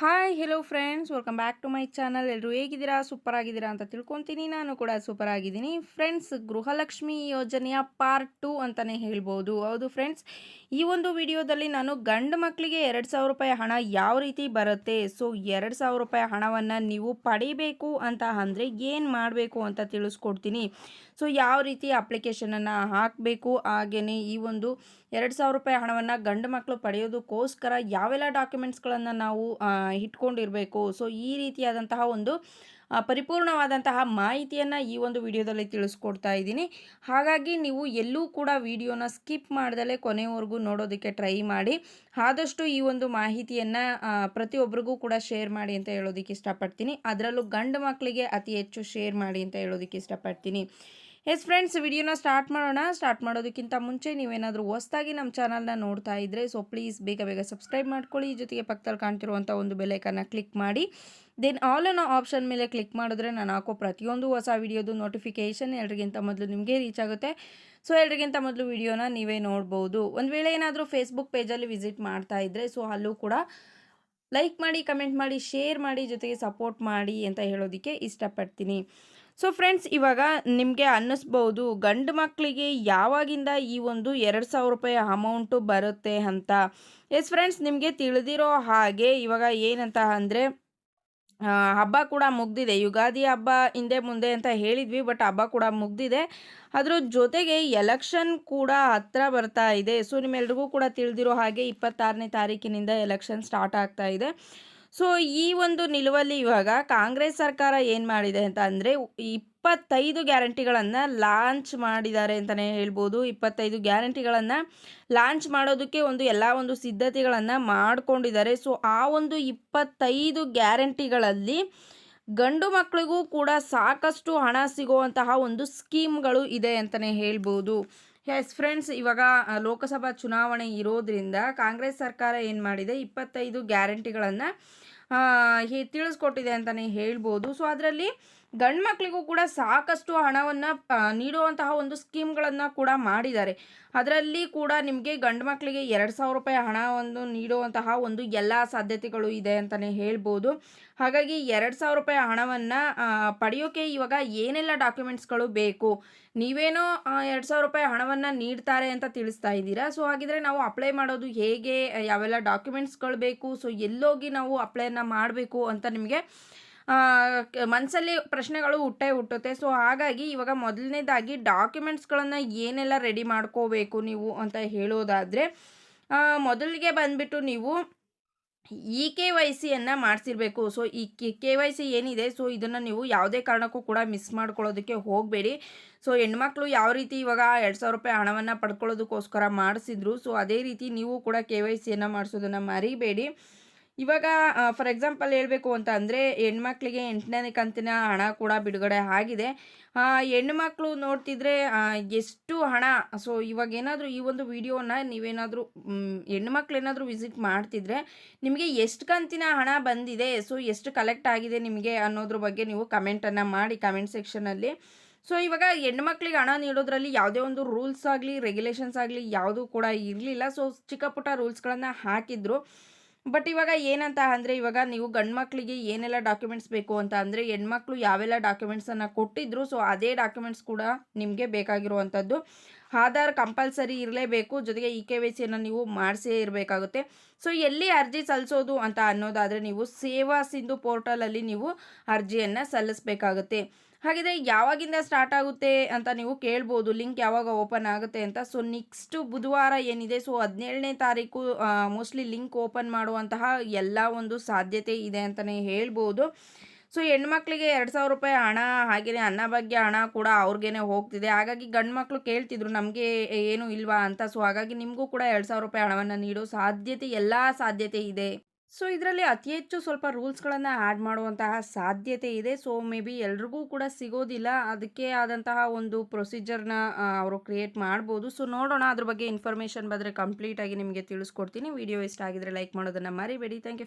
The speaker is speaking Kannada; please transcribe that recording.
Hi hello friends welcome back to my channel ಎಲ್ಲರೂ ಹೇಗಿದ್ದೀರಾ? ಸೂಪರ್ ಆಗಿದ್ದೀರಾ ಅಂತ ತಿಳ್ಕೊತೀನಿ. ನಾನು ಕೂಡ ಸೂಪರ್ ಆಗಿದ್ದೀನಿ ಫ್ರೆಂಡ್ಸ್ ಗೃಹಲಕ್ಷ್ಮಿ ಯೋಜನೆಯ ಪಾರ್ಟ್ ಟು ಅಂತಲೇ ಹೇಳ್ಬೋದು. ಹೌದು ಫ್ರೆಂಡ್ಸ್ ಈ ಒಂದು ವಿಡಿಯೋದಲ್ಲಿ ನಾನು ಗಂಡು ಮಕ್ಕಳಿಗೆ ಎರಡು ಸಾವಿರ ರೂಪಾಯಿ ಹಣ ಯಾವ ರೀತಿ ಬರುತ್ತೆ? ಸೊ ಎರಡು ಸಾವಿರ ರೂಪಾಯಿ ಹಣವನ್ನು ನೀವು ಪಡಿಬೇಕು ಅಂತ ಅಂದರೆ ಏನು ಮಾಡಬೇಕು ಅಂತ ತಿಳಿಸ್ಕೊಡ್ತೀನಿ. ಸೊ ಯಾವ ರೀತಿ ಅಪ್ಲಿಕೇಶನನ್ನು ಹಾಕಬೇಕು? ಹಾಗೆಯೇ ಈ ಒಂದು ಎರಡು ಸಾವಿರ ರೂಪಾಯಿ ಹಣವನ್ನು ಗಂಡು ಮಕ್ಕಳು ಪಡೆಯೋದಕ್ಕೋಸ್ಕರ ಯಾವೆಲ್ಲ ಡಾಕ್ಯುಮೆಂಟ್ಸ್ಗಳನ್ನು ನಾವು ಇಟ್ಕೊಂಡಿರಬೇಕು. ಸೊ ಈ ರೀತಿಯಾದಂತಹ ಒಂದು ಪರಿಪೂರ್ಣವಾದಂತಹ ಮಾಹಿತಿಯನ್ನು ಈ ಒಂದು ವಿಡಿಯೋದಲ್ಲಿ ತಿಳಿಸ್ಕೊಡ್ತಾ ಇದ್ದೀನಿ. ಹಾಗಾಗಿ ನೀವು ಎಲ್ಲೂ ಕೂಡ ವಿಡಿಯೋನ ಸ್ಕಿಪ್ ಮಾಡ್ದಲೇ ಕೊನೆಯವರೆಗೂ ನೋಡೋದಕ್ಕೆ ಟ್ರೈ ಮಾಡಿ. ಆದಷ್ಟು ಈ ಒಂದು ಮಾಹಿತಿಯನ್ನು ಪ್ರತಿಯೊಬ್ಬರಿಗೂ ಕೂಡ ಶೇರ್ ಮಾಡಿ ಅಂತ ಹೇಳೋದಕ್ಕೆ ಇಷ್ಟಪಡ್ತೀನಿ. ಅದರಲ್ಲೂ ಗಂಡು ಮಕ್ಕಳಿಗೆ ಅತಿ ಹೆಚ್ಚು ಶೇರ್ ಮಾಡಿ ಅಂತ ಹೇಳೋದಕ್ಕೆ ಇಷ್ಟಪಡ್ತೀನಿ. ಎಸ್ ಫ್ರೆಂಡ್ಸ್ ವಿಡಿಯೋನ ಸ್ಟಾರ್ಟ್ ಮಾಡೋಣ. ಸ್ಟಾರ್ಟ್ ಮಾಡೋದಕ್ಕಿಂತ ಮುಂಚೆ ನೀವೇನಾದರೂ ಹೊಸ್ದಾಗಿ ನಮ್ಮ ಚಾನಲ್ನ ನೋಡ್ತಾ ಇದ್ದರೆ ಸೊ ಪ್ಲೀಸ್ ಬೇಗ ಬೇಗ ಸಬ್ಸ್ಕ್ರೈಬ್ ಮಾಡ್ಕೊಳ್ಳಿ. ಜೊತೆಗೆ ಪಕ್ಕದಲ್ಲಿ ಕಾಣ್ತಿರುವಂಥ ಒಂದು ಬೆಲೈಕನ್ನ ಕ್ಲಿಕ್ ಮಾಡಿ. ದೆನ್ ಆಲ್ ಅನ್ನೋ ಆಪ್ಷನ್ ಮೇಲೆ ಕ್ಲಿಕ್ ಮಾಡಿದ್ರೆ ನಾನು ಹಾಕೋ ಪ್ರತಿಯೊಂದು ಹೊಸ ವಿಡಿಯೋದು ನೋಟಿಫಿಕೇಷನ್ ಎಲ್ರಿಗಿಂತ ಮೊದಲು ನಿಮಗೆ ರೀಚ್ ಆಗುತ್ತೆ. ಸೊ ಎಲ್ರಿಗಿಂತ ಮೊದಲು ವಿಡಿಯೋನ ನೀವೇ ನೋಡ್ಬೋದು. ಒಂದು ವೇಳೆ ಏನಾದರೂ ಫೇಸ್ಬುಕ್ ಪೇಜಲ್ಲಿ ವಿಸಿಟ್ ಮಾಡ್ತಾ ಇದ್ದರೆ ಸೊ ಅಲ್ಲೂ ಕೂಡ ಲೈಕ್ ಮಾಡಿ ಕಮೆಂಟ್ ಮಾಡಿ ಶೇರ್ ಮಾಡಿ, ಜೊತೆಗೆ ಸಪೋರ್ಟ್ ಮಾಡಿ ಅಂತ ಹೇಳೋದಕ್ಕೆ ಇಷ್ಟಪಡ್ತೀನಿ. ಸೊ ಫ್ರೆಂಡ್ಸ್ ಇವಾಗ ನಿಮಗೆ ಅನ್ನಿಸ್ಬೋದು, ಗಂಡು ಮಕ್ಕಳಿಗೆ ಯಾವಾಗಿಂದ ಈ ಒಂದು ಎರಡು ಸಾವಿರ ರೂಪಾಯಿ ಅಮೌಂಟು ಬರುತ್ತೆ ಅಂತ. ಎಸ್ ಫ್ರೆಂಡ್ಸ್ ನಿಮಗೆ ತಿಳಿದಿರೋ ಹಾಗೆ ಇವಾಗ ಏನಂತ ಅಂದರೆ ಹಬ್ಬ ಕೂಡ ಮುಗ್ದಿದೆ. ಯುಗಾದಿ ಹಬ್ಬ ಹಿಂದೆ ಮುಂದೆ ಅಂತ ಹೇಳಿದ್ವಿ ಬಟ್ ಹಬ್ಬ ಕೂಡ ಮುಗ್ದಿದೆ. ಅದ್ರ ಜೊತೆಗೆ ಎಲೆಕ್ಷನ್ ಕೂಡ ಹತ್ರ ಬರ್ತಾ ಇದೆ. ಸೊ ನಿಮ್ಮೆಲ್ರಿಗೂ ಕೂಡ ತಿಳಿದಿರೋ ಹಾಗೆ ಇಪ್ಪತ್ತಾರನೇ ತಾರೀಕಿನಿಂದ ಎಲೆಕ್ಷನ್ ಸ್ಟಾರ್ಟ್ ಆಗ್ತಾ ಇದೆ. ಸೊ, ಈ ಒಂದು ನಿಲುವಲ್ಲಿ ಇವಾಗ ಕಾಂಗ್ರೆಸ್ ಸರ್ಕಾರ ಏನು ಮಾಡಿದೆ ಅಂತ ಅಂದರೆ, ಇಪ್ಪತ್ತೈದು ಗ್ಯಾರಂಟಿಗಳನ್ನು ಲಾಂಚ್ ಮಾಡಿದ್ದಾರೆ ಅಂತಲೇ ಹೇಳ್ಬೋದು. ಇಪ್ಪತ್ತೈದು ಗ್ಯಾರಂಟಿಗಳನ್ನು ಲಾಂಚ್ ಮಾಡೋದಕ್ಕೆ ಒಂದು ಎಲ್ಲ ಒಂದು ಸಿದ್ಧತೆಗಳನ್ನು ಮಾಡಿಕೊಂಡಿದ್ದಾರೆ. ಸೊ, ಆ ಒಂದು ಇಪ್ಪತ್ತೈದು ಗ್ಯಾರಂಟಿಗಳಲ್ಲಿ ಗಂಡು ಮಕ್ಕಳಿಗೂ ಕೂಡ ಸಾಕಷ್ಟು ಹಣ ಸಿಗುವಂತಹ ಒಂದು ಸ್ಕೀಮ್ಗಳು ಇದೆ ಅಂತಲೇ ಹೇಳ್ಬೋದು. ಎಸ್ ಫ್ರೆಂಡ್ಸ್ ಇವಾಗ ಲೋಕಸಭಾ ಚುನಾವಣೆ ಇರೋದ್ರಿಂದ ಕಾಂಗ್ರೆಸ್ ಸರ್ಕಾರ ಏನು ಮಾಡಿದೆ? ಇಪ್ಪತ್ತೈದು ಗ್ಯಾರಂಟಿಗಳನ್ನು ತಿಳಿಸ್ಕೊಟ್ಟಿದೆ ಅಂತಲೇ ಹೇಳ್ಬೋದು. ಸೊ ಅದರಲ್ಲಿ ಗಂಡು ಮಕ್ಕಳಿಗೂ ಕೂಡ ಸಾಕಷ್ಟು ಹಣವನ್ನು ನೀಡುವಂತಹ ಒಂದು ಸ್ಕೀಮ್ಗಳನ್ನು ಕೂಡ ಮಾಡಿದ್ದಾರೆ. ಅದರಲ್ಲಿ ಕೂಡ ನಿಮಗೆ ಗಂಡು ಮಕ್ಕಳಿಗೆ ಎರಡು ಸಾವಿರ ರೂಪಾಯಿ ಹಣವನ್ನು ನೀಡುವಂತಹ ಒಂದು ಎಲ್ಲ ಸಾಧ್ಯತೆಗಳು ಇದೆ ಅಂತಲೇ ಹೇಳ್ಬೋದು. ಹಾಗಾಗಿ ಎರಡು ಸಾವಿರ ರೂಪಾಯಿ ಹಣವನ್ನು ಪಡೆಯೋಕೆ ಇವಾಗ ಏನೆಲ್ಲ ಡಾಕ್ಯುಮೆಂಟ್ಸ್ಗಳು ಬೇಕು? ನೀವೇನೋ ಎರಡು ಸಾವಿರ ರೂಪಾಯಿ ಹಣವನ್ನು ನೀಡ್ತಾರೆ ಅಂತ ತಿಳಿಸ್ತಾ ಇದ್ದೀರಾ? ಸೊ, ಹಾಗಿದ್ರೆ ನಾವು ಅಪ್ಲೈ ಮಾಡೋದು ಹೇಗೆ? ಯಾವೆಲ್ಲ ಡಾಕ್ಯುಮೆಂಟ್ಸ್ಗಳು ಬೇಕು? ಸೊ, ಎಲ್ಲೋಗಿ ನಾವು ಅಪ್ಲೈನ ಮಾಡಬೇಕು ಅಂತ ನಿಮಗೆ ಮನಸ್ಸಲ್ಲಿ ಪ್ರಶ್ನೆಗಳು ಹುಟ್ಟೇ ಹುಟ್ಟುತ್ತೆ. ಸೊ ಹಾಗಾಗಿ ಇವಾಗ ಮೊದಲನೇದಾಗಿ ಡಾಕ್ಯುಮೆಂಟ್ಸ್ಗಳನ್ನು ಏನೆಲ್ಲ ರೆಡಿ ಮಾಡ್ಕೋಬೇಕು ನೀವು ಅಂತ ಹೇಳೋದಾದರೆ ಮೊದಲಿಗೆ ಬಂದ್ಬಿಟ್ಟು ನೀವು ಇ ಕೆ ವೈ ಸಿಯನ್ನು ಮಾಡಿಸಿರ್ಬೇಕು. ಸೊ ಈ ಕೆ ವೈ ಸಿ ಏನಿದೆ ಸೊ ಇದನ್ನು ನೀವು ಯಾವುದೇ ಕಾರಣಕ್ಕೂ ಕೂಡ ಮಿಸ್ ಮಾಡ್ಕೊಳ್ಳೋದಕ್ಕೆ ಹೋಗಬೇಡಿ. ಸೊ ಹೆಣ್ಮಕ್ಳು ಯಾವ ರೀತಿ ಇವಾಗ ಎರಡು ಸಾವಿರ ರೂಪಾಯಿ ಹಣವನ್ನು ಪಡ್ಕೊಳ್ಳೋದಕ್ಕೋಸ್ಕರ ಮಾಡಿಸಿದ್ರು ಸೊ ಅದೇ ರೀತಿ ನೀವು ಕೂಡ ಕೆ ವೈ ಸಿಯನ್ನು ಮಾಡಿಸೋದನ್ನು ಮರಿಬೇಡಿ. ಇವಾಗ ಫಾರ್ ಎಕ್ಸಾಂಪಲ್ ಹೇಳಬೇಕು ಅಂತ ಅಂದರೆ, ಹೆಣ್ಮಕ್ಳಿಗೆ ಎಂಟನೇ ಕಂತಿನ ಹಣ ಕೂಡ ಬಿಡುಗಡೆ ಆಗಿದೆ. ಹೆಣ್ಮಕ್ಳು ನೋಡ್ತಿದ್ರೆ ಎಷ್ಟು ಹಣ ಸೊ ಇವಾಗ ಏನಾದರೂ ಈ ಒಂದು ವಿಡಿಯೋನ ನೀವೇನಾದರೂ ಹೆಣ್ಮಕ್ಳು ಏನಾದರೂ ವಿಸಿಟ್ ಮಾಡ್ತಿದ್ರೆ, ನಿಮಗೆ ಎಷ್ಟು ಕಂತಿನ ಹಣ ಬಂದಿದೆ ಸೊ ಎಷ್ಟು ಕಲೆಕ್ಟ್ ಆಗಿದೆ ನಿಮಗೆ ಅನ್ನೋದ್ರ ಬಗ್ಗೆ ನೀವು ಕಮೆಂಟನ್ನು ಮಾಡಿ ಕಮೆಂಟ್ ಸೆಕ್ಷನಲ್ಲಿ ಸೊ ಇವಾಗ ಹೆಣ್ಮಕ್ಳಿಗೆ ಹಣ ನೀಡೋದ್ರಲ್ಲಿ ಯಾವುದೇ ಒಂದು ರೂಲ್ಸ್ ಆಗಲಿ ರೆಗ್ಯುಲೇಷನ್ಸ್ ಆಗಲಿ ಯಾವುದೂ ಕೂಡ ಇರಲಿಲ್ಲ ಸೊ ಚಿಕ್ಕ ಪುಟ್ಟ ರೂಲ್ಸ್ಗಳನ್ನು ಹಾಕಿದ್ರು. ಬಟ್ ಇವಾಗ ಏನಂತ ಅಂದರೆ ಇವಾಗ ನೀವು ಗಂಡು ಮಕ್ಕಳಿಗೆ ಏನೆಲ್ಲ ಡಾಕ್ಯುಮೆಂಟ್ಸ್ ಬೇಕು ಅಂತ ಅಂದರೆ ಹೆಣ್ಮಕ್ಳು ಯಾವೆಲ್ಲ ಡಾಕ್ಯುಮೆಂಟ್ಸನ್ನು ಕೊಟ್ಟಿದ್ರು ಸೊ ಅದೇ ಡಾಕ್ಯುಮೆಂಟ್ಸ್ ಕೂಡ ನಿಮಗೆ ಬೇಕಾಗಿರುವಂಥದ್ದು. ಆಧಾರ್ ಕಂಪಲ್ಸರಿ ಇರಲೇಬೇಕು, ಜೊತೆಗೆ ಇ ಕೆ ವೈ ಸಿಯನ್ನು ನೀವು ಮಾಡಿಸೇ ಇರಬೇಕಾಗುತ್ತೆ. ಸೊ ಎಲ್ಲಿ ಅರ್ಜಿ ಸಲ್ಲಿಸೋದು ಅಂತ ಅನ್ನೋದಾದರೆ ನೀವು ಸೇವಾ ಸಿಂಧು ಪೋರ್ಟಲಲ್ಲಿ ನೀವು ಅರ್ಜಿಯನ್ನು ಸಲ್ಲಿಸಬೇಕಾಗುತ್ತೆ. ಹಾಗಿದ್ರೆ ಯಾವಾಗಿಂದ ಸ್ಟಾರ್ಟ್ ಆಗುತ್ತೆ ಅಂತ ನೀವು ಕೇಳ್ಬೋದು. ಲಿಂಕ್ ಯಾವಾಗ ಓಪನ್ ಆಗುತ್ತೆ ಅಂತ. ಸೊ ನೆಕ್ಸ್ಟ್ ಬುಧವಾರ ಏನಿದೆ? ಸೊ ಹದಿನೇಳನೇ ತಾರೀಕು ಮೋಸ್ಟ್ಲಿ ಲಿಂಕ್ ಓಪನ್ ಮಾಡುವಂತಹ ಎಲ್ಲ ಒಂದು ಸಾಧ್ಯತೆ ಇದೆ ಅಂತಲೇ ಹೇಳ್ಬೋದು. ಸೊ ಹೆಣ್ಮಕ್ಳಿಗೆ ಎರಡು ಸಾವಿರ ರೂಪಾಯಿ ಹಣ ಹಾಗೆಯೇ ಅನ್ನಭಾಗ್ಯ ಹಣ ಕೂಡ ಅವ್ರಿಗೇನೆ ಹೋಗ್ತಿದೆ. ಹಾಗಾಗಿ ಗಂಡು ಮಕ್ಕಳು ಕೇಳ್ತಿದ್ರು, ನಮಗೆ ಏನು ಇಲ್ವಾ ಅಂತ. ಸೊ ಹಾಗಾಗಿ ನಿಮಗೂ ಕೂಡ ಎರಡು ಸಾವಿರ ರೂಪಾಯಿ ಹಣವನ್ನು ನೀಡೋ ಸಾಧ್ಯತೆ, ಎಲ್ಲ ಸಾಧ್ಯತೆ ಇದೆ. ಸೊ, ಇದರಲ್ಲಿ ಅತಿ ಹೆಚ್ಚು ಸ್ವಲ್ಪ ರೂಲ್ಸ್ಗಳನ್ನು ಆ್ಯಡ್ ಮಾಡುವಂತಹ ಸಾಧ್ಯತೆ ಇದೆ. ಸೊ, ಮೇ ಬಿ ಎಲ್ರಿಗೂ ಕೂಡ ಸಿಗೋದಿಲ್ಲ. ಅದಕ್ಕೆ ಆದಂತಹ ಒಂದು ಪ್ರೊಸೀಜರ್ನ ಅವರು ಕ್ರಿಯೇಟ್ ಮಾಡ್ಬೋದು. ಸೊ, ನೋಡೋಣ. ಅದ್ರ ಬಗ್ಗೆ ಇನ್ಫಾರ್ಮೇಷನ್ ಬಂದರೆ ಕಂಪ್ಲೀಟಾಗಿ ನಿಮಗೆ ತಿಳಿಸ್ಕೊಡ್ತೀನಿ. ವಿಡಿಯೋ ಇಷ್ಟ ಆಗಿದ್ರೆ ಲೈಕ್ ಮಾಡೋದನ್ನು ಮರಿಬೇಡಿ. Thank you.